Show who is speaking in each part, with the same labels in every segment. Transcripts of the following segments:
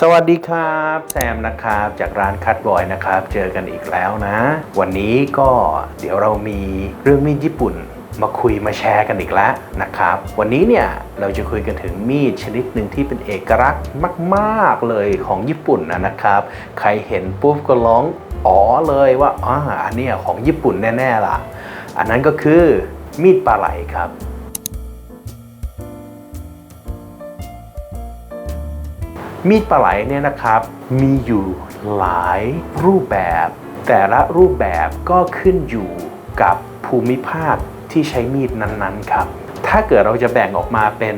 Speaker 1: สวัสดีครับ แซมนะครับจากร้านคัตบอยนะครับ เจอกันอีกแล้วนะ วันนี้ก็เดี๋ยวเรามีเรื่องมีดญี่ปุ่นมาคุยมาแชร์กันอีกแล้วนะครับ วันนี้เนี่ยเราจะคุยกันถึงมีดชนิดหนึ่งที่เป็นเอกลักษณ์มาก ๆเลยของญี่ปุ่นนะนะครับ ใครเห็นปุ๊บก็ร้องอ๋อเลยว่าอ่าอันนี้ของญี่ปุ่นแน่ๆล่ะ อันนั้นก็คือมีดปลาไหลครับ มีดปลาไหลเนี่ยนะครับ มีอยู่หลายรูปแบบ แต่ละรูปแบบก็ขึ้นอยู่กับภูมิภาคที่ใช้มีดนั้นๆครับ ถ้าเกิดเราจะแบ่งออกมาเป็น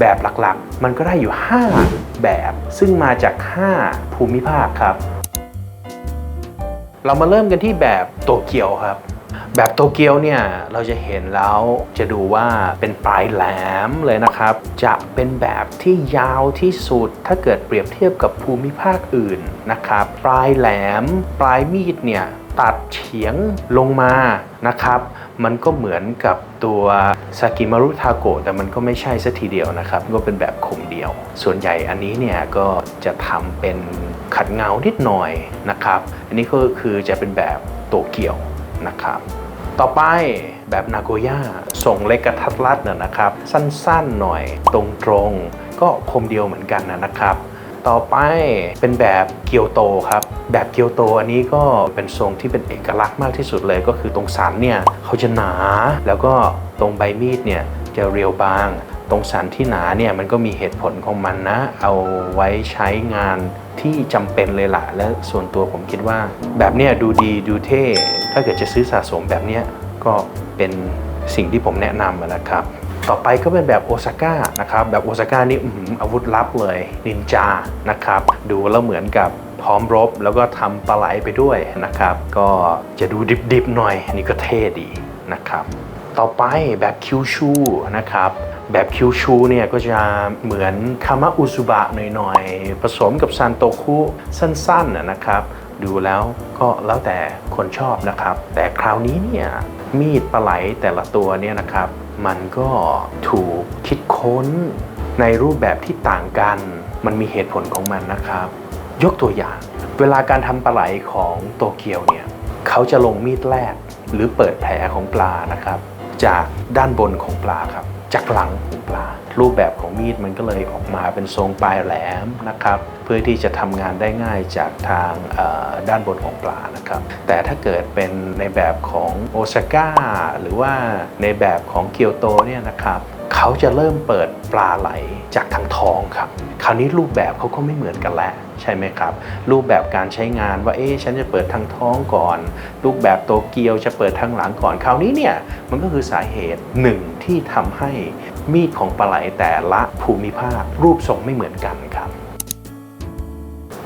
Speaker 1: แบบหลักๆ มันก็ได้อยู่ 5 แบบ ซึ่งมาจาก 5 ภูมิภาคครับ เรามาเริ่มกันที่แบบโตเกียวครับ แบบโตเกียวเนี่ยเราจะเห็นแล้วจะดูว่าเป็นปลายแหลมเลยนะครับ จะเป็นแบบที่ยาวที่สุด ถ้าเกิดเปรียบเทียบกับภูมิภาคอื่นนะครับ ปลายแหลม ปลายมีดเนี่ยตัดเฉียงลงมานะครับ มันก็เหมือนกับตัวซากิมารุทาโกะแต่มันก็ไม่ใช่สัทีเดียวนะครับ ก็เป็นแบบคมเดียว ส่วนใหญ่อันนี้เนี่ยก็จะทำเป็นขัดเงานิดหน่อยนะครับ อันนี้ก็คือจะเป็นแบบโตเกียวนะครับ ต่อไปแบบนาโกย่าส่งเล็กกระทัดรัดนะนะครับ สั้นๆหน่อยตรงๆ ก็คมเดียวเหมือนกันนะครับต่อไปเป็นแบบเกียวโตครับ แบบเกียวโตอันนี้ก็เป็นทรงที่เป็นเอกลักษณ์มากที่สุดเลยก็คือตรงสันเนี่ยเขาจะหนา แล้วก็ตรงใบมีดเนี่ยจะเรียวบาง ตรงสันที่หนาเนี่ยมันก็มีเหตุผลของมันนะ เอาไว้ใช้งานที่จำเป็นเลยละและส่วนตัวผมคิดว่า แบบเนี้ยดูดีดูเท่ ถ้าเกิดจะซื้อสะสมแบบนี้ก็เป็นสิ่งที่ผมแนะนำนะครับ ต่อไปก็เป็นแบบโอซาก้านะครับแบบโอซาก้านี่อาวุธลับเลยนินจานะครับ ดูแล้วเหมือนกับพร้อมรบแล้วก็ทำปลาไหลไปด้วยนะครับ ก็จะดูดิบๆหน่อยนี่ก็เท่ดีนะครับ ต่อไปแบบคิวชูนะครับแบบคิวชูเนี่ยก็จะเหมือนคามะอุซุบะหน่อยๆ ผสมกับซันโตคุสั้นๆนะครับ ดูแล้วก็แล้วแต่คนชอบนะครับ แต่คราวนี้เนี่ยมีดปลาไหลแต่ละตัวเนี่ยนะครับ มันก็ถูกคิดค้นในรูปแบบที่ต่างกัน มันมีเหตุผลของมันนะครับ ยกตัวอย่าง เวลาการทำปลาไหลของโตเกียวเนี่ยเขาจะลงมีดแรกหรือเปิดแผลของปลานะครับ จากด้านบนของปลาครับ จากหลังของปลารูปแบบของมีดมันก็เลยออกมาเป็นทรงปลายแหลมนะครับ เพื่อที่จะทำงานได้ง่ายจากทางด้านบนของปลานะครับ แต่ถ้าเกิดเป็นในแบบของโอซาก้าหรือว่าในแบบของเกียวโตเนี่ยนะครับ เขาจะเริ่มเปิดปลาไหลจากทางท้องครับ คราวนี้รูปแบบเขาก็ไม่เหมือนกันแล้วใช่ไหมครับ รูปแบบการใช้งานว่าเอ๊ะฉันจะเปิดทางท้องก่อน รูปแบบโตเกียวจะเปิดทางหลังก่อน คราวนี้เนี่ยมันก็คือสาเหตุหนึ่งที่ทำให้มีดของปลาไหลแต่ละภูมิภาค รูปทรงไม่เหมือนกันครับ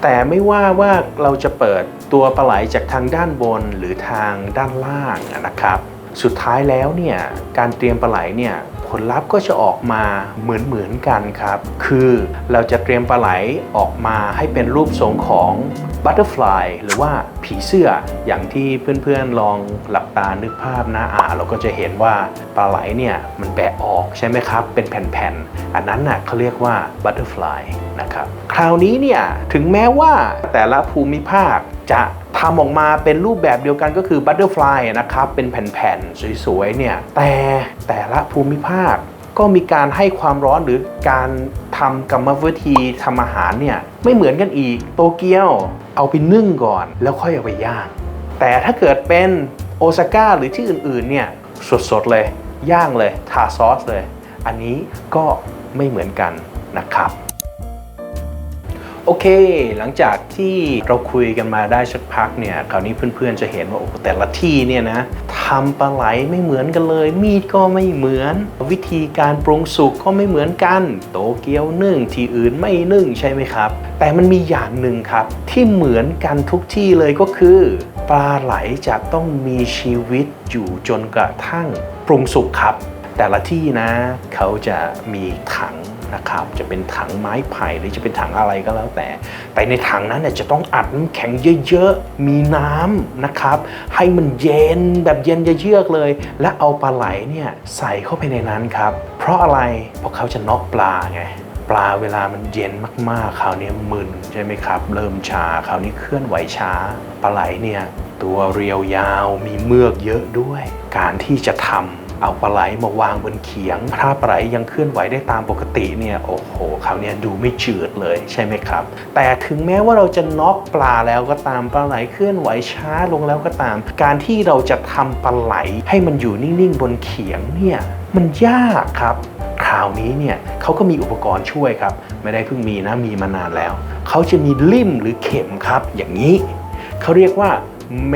Speaker 1: แต่ไม่ว่าว่าเราจะเปิดตัวปลาไหลจากทางด้านบนหรือทางด้านล่างนะครับ สุดท้ายแล้วเนี่ยการเตรียมปลาไหลเนี่ยผลลัพธ์ก็จะออกมาเหมือนเหมือนๆกันครับ คือเราจะเตรียมปลาไหลออกมาให้เป็นรูปทรงของบัตเตอร์ฟลายหรือว่าผีเสื้ออย่างที่เพื่อนๆลองหลับตานึกภาพนะอ่าเราก็จะเห็นว่าปลาไหลเนี่ยมันแบะออกใช่ไหมครับ เป็นแผ่นๆ อันนั้นน่ะเขาเรียกว่าบัตเตอร์ฟลายนะครับ คราวนี้เนี่ยถึงแม้ว่าแต่ละภูมิภาค จะทำออกมาเป็นรูปแบบเดียวกันก็คือบัตเตอร์ฟลายนะครับ เป็นแผ่นๆ สวยๆ เนี่ย แต่แต่ละภูมิภาคก็มีการให้ความร้อนหรือการทำกรรมวิธีทำอาหารเนี่ย ไม่เหมือนกันอีกโตเกียวเอาไปนึ่งก่อน แล้วค่อยเอาไปย่าง แต่ถ้าเกิดเป็นโอซาก้าหรือที่อื่นๆ เนี่ย สดๆ เลย ย่างเลยทาซอสเลย อันนี้ก็ไม่เหมือนกันนะครับ โอเค หลังจากที่เราคุยกันมาได้สักพักเนี่ย คราวนี้เพื่อนๆจะเห็นว่าโอ้แต่ละที่เนี่ยนะทำปลาไหลไม่เหมือนกันเลย มีดก็ไม่เหมือน วิธีการปรุงสุกก็ไม่เหมือนกัน โตเกียวนึ่งที่อื่นไม่นึ่งใช่ไหมครับ แต่มันมีอย่างหนึ่งครับ ที่เหมือนกันทุกที่เลยก็คือปลาไหลจะต้องมีชีวิตอยู่จนกระทั่งปรุงสุกครับ แต่ละที่นะ เขาจะมีถัง นะครับจะเป็นถังไม้ไผ่หรือจะเป็นถังอะไรก็แล้วแต่ แต่ในถังนั้นเนี่ยจะต้องอัดน้ำแข็งเยอะๆ มีน้ำนะครับให้มันเย็นแบบเย็นเยือกเลย และเอาปลาไหลเนี่ยใส่เข้าไปในนั้นครับ เพราะอะไรเพราะเขาจะน็อกปลาไงปลาเวลามันเย็นมากๆ คราวนี้มึนใช่ไหมครับ เริ่มชาคราวนี้เคลื่อนไหวช้าปลาไหลเนี่ยตัวเรียวยาวมีเมือกเยอะด้วย การที่จะทำ เอาปลาไหลมาวางบนเขียง ถ้าปลาไหลยังเคลื่อนไหวได้ตามปกติเนี่ยโอ้โหคราวนี้ดูไม่จืดเลยใช่ไหมครับ แต่ถึงแม้ว่าเราจะน็อกปลาแล้วก็ตามปลาไหลเคลื่อนไหวช้าลงแล้วก็ตาม การที่เราจะทำปลาไหลให้มันอยู่นิ่งๆบนเขียงเนี่ยมันยากครับคราวนี้เนี่ยเขาก็มีอุปกรณ์ช่วยครับ ไม่ได้เพิ่งมีนะมีมานานแล้ว เขาจะมีลิ่มหรือเข็มครับ อย่างนี้ เขาเรียกว่าเม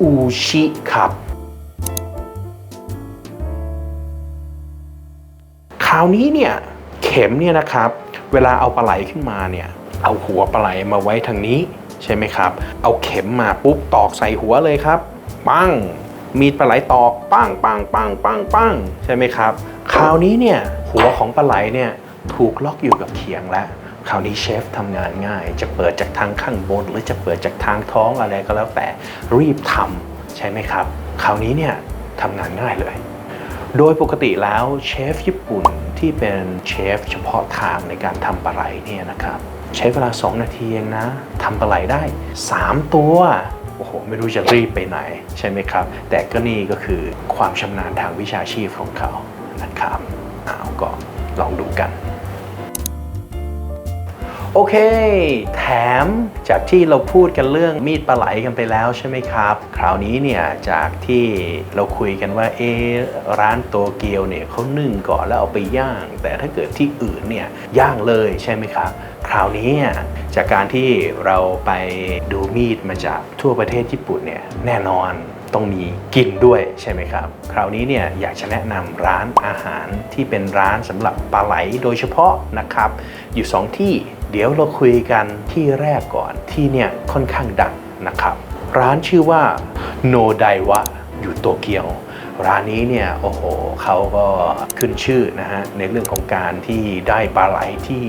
Speaker 1: อูชิครับาวนี้เนี่ยเข็มเนี่ยนะครับ เวลาเอาปลาไหลขึ้นมาเนี่ยเอาหัวปลาไหลมาไว้ทางนี้ใช่ไหมครับ เอาเข็มมาปุ๊บตอกใส่หัวเลยครับ ปังมีดปลาไหลตอกปังปังปังปังปังใช่ไหมครับ คราวนี้เนี่ยหัวของปลาไหลเนี่ยถูกล็อกอยู่กับเขียงแล้วคราวนี้เชฟทำงานง่าย จะเปิดจากทางข้างบน หรือจะเปิดจากทางท้องอะไรก็แล้วแต่รีบทำใช่ไหมครับ คราวนี้เนี่ยทำงานง่ายเลย โดยปกติแล้วเชฟญี่ปุ่น ที่เป็นเชฟเฉพาะทางในการทำปลาไหลเนี่ยนะครับ ใช้เวลา 2 นาทีเองนะทำปลาไหลได้ 3 ตัวโอ้โห ไม่รู้จะรีบไปไหน ใช่ไหมครับ แต่ก็นี่ก็คือความชำนาญทางวิชาชีพของเขานะครับอ้าวก็ลองดูกัน โอเค แถมจากที่เราพูดกันเรื่องมีดปลาไหลกันไปแล้วใช่ไหมครับ คราวนี้เนี่ยจากที่เราคุยกันว่าเอร้านโตเกียวเนี่ยเขานึ่งก่อนแล้วเอาไปย่าง แต่ถ้าเกิดที่อื่นเนี่ยย่างเลยใช่ไหมครับ คราวนี้จากการที่เราไปดูมีดมาจากทั่วประเทศญี่ปุ่นเนี่ยแน่นอนต้องมีกินด้วยใช่ไหมครับ คราวนี้เนี่ยอยากจะแนะนำร้านอาหารที่เป็นร้านสำหรับปลาไหลโดยเฉพาะนะครับ อยู่ 2 ที่ เดี๋ยวเราคุยกันที่แรกก่อนที่เนี่ยค่อนข้างดังนะครับ ร้านชื่อว่าโนไดวะอยู่โตเกียว ร้านนี้เนี่ยโอ้โหเขาก็ขึ้นชื่อนะฮะในเรื่องของการที่ได้ปลาไหลที่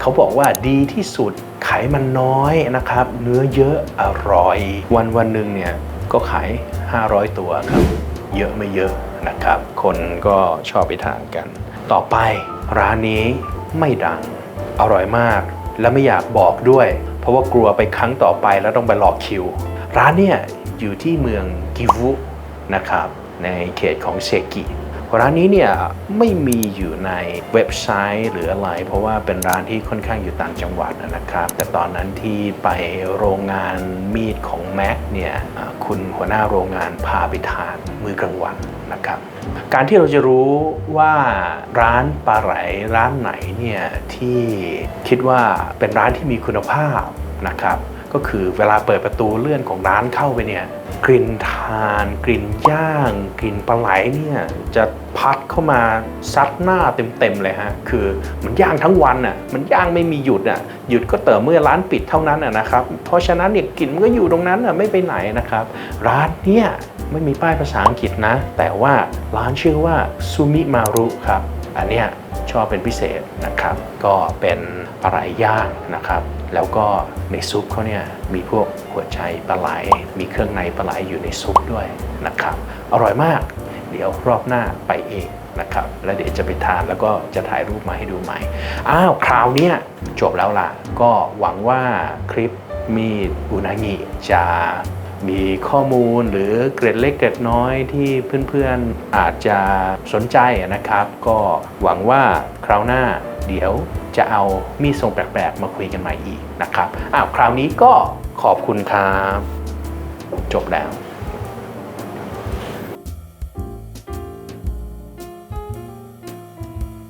Speaker 1: เขาบอกว่าดีที่สุดไขมันน้อยนะครับ เนื้อเยอะอร่อย วันวันหนึ่งเนี่ยก็ขาย 500 ตัวครับ เยอะไม่เยอะนะครับ คนก็ชอบไปทานกัน ต่อไปร้านนี้ไม่ดัง อร่อยมาก และไม่อยากบอกด้วย เพราะว่ากลัวไปครั้งต่อไปแล้วต้องไปรอคิว ร้านเนี่ยอยู่ที่เมืองกิฟุนะครับในเขตของเซกิ ร้านนี้เนี่ยไม่มีอยู่ในเว็บไซต์หรืออะไร เพราะว่าเป็นร้านที่ค่อนข้างอยู่ต่างจังหวัดนะครับ แต่ตอนนั้นที่ไปโรงงานมีดของแม็กเนี่ยคุณหัวหน้าโรงงานพาไปทานมื้อกลางวันนะครับการที่เราจะรู้ว่าร้านปลาไหลร้านไหนเนี่ยที่คิดว่าเป็นร้านที่มีคุณภาพนะครับ ก็คือเวลาเปิดประตูเลื่อนของร้านเข้าไปเนี่ยกลิ่นทานกลิ่นย่าง กลิ่นปลาไหลเนี่ยจะพัดเข้ามาซัดหน้าเต็มๆเลยฮะคือมันย่างทั้งวันอะมันย่างไม่มีหยุดอะหยุดก็เต่อเมื่อร้านปิดเท่านั้นอะนะครับเพราะฉะนั้นเนี่ยกลิ่นมันก็อยู่ตรงนั้นอะไม่ไปไหนนะครับ ร้านเนี่ยไม่มีป้ายภาษาอังกฤษนะ แต่ว่าร้านชื่อว่าซูมิมารุครับอันเนี้ยชอบเป็นพิเศษนะครับ ก็เป็นปลาไหลย่างนะครับ แล้วก็ในซุปเขาเนี่ยมีพวกหัวใจปลาไหล มีเครื่องในปลาไหลอยู่ในซุปด้วยนะครับ อร่อยมาก เดี๋ยวรอบหน้าไปเองนะครับ แล้วเดี๋ยวจะไปทานแล้วก็จะถ่ายรูปมาให้ดูใหม่ อ้าวคราวเนี้ยจบแล้วล่ะ ก็หวังว่าคลิปมีอุนางิจะ มีข้อมูลหรือเกร็ดเล็กเกร็ดน้อยที่เพื่อนๆอาจจะสนใจนะครับ ก็หวังว่าคราวหน้าเดี๋ยวจะเอามีดทรงแปลกๆ มาคุยกันใหม่อีกนะครับอ้าวคราวนี้ก็ขอบคุณครับ จบแล้ว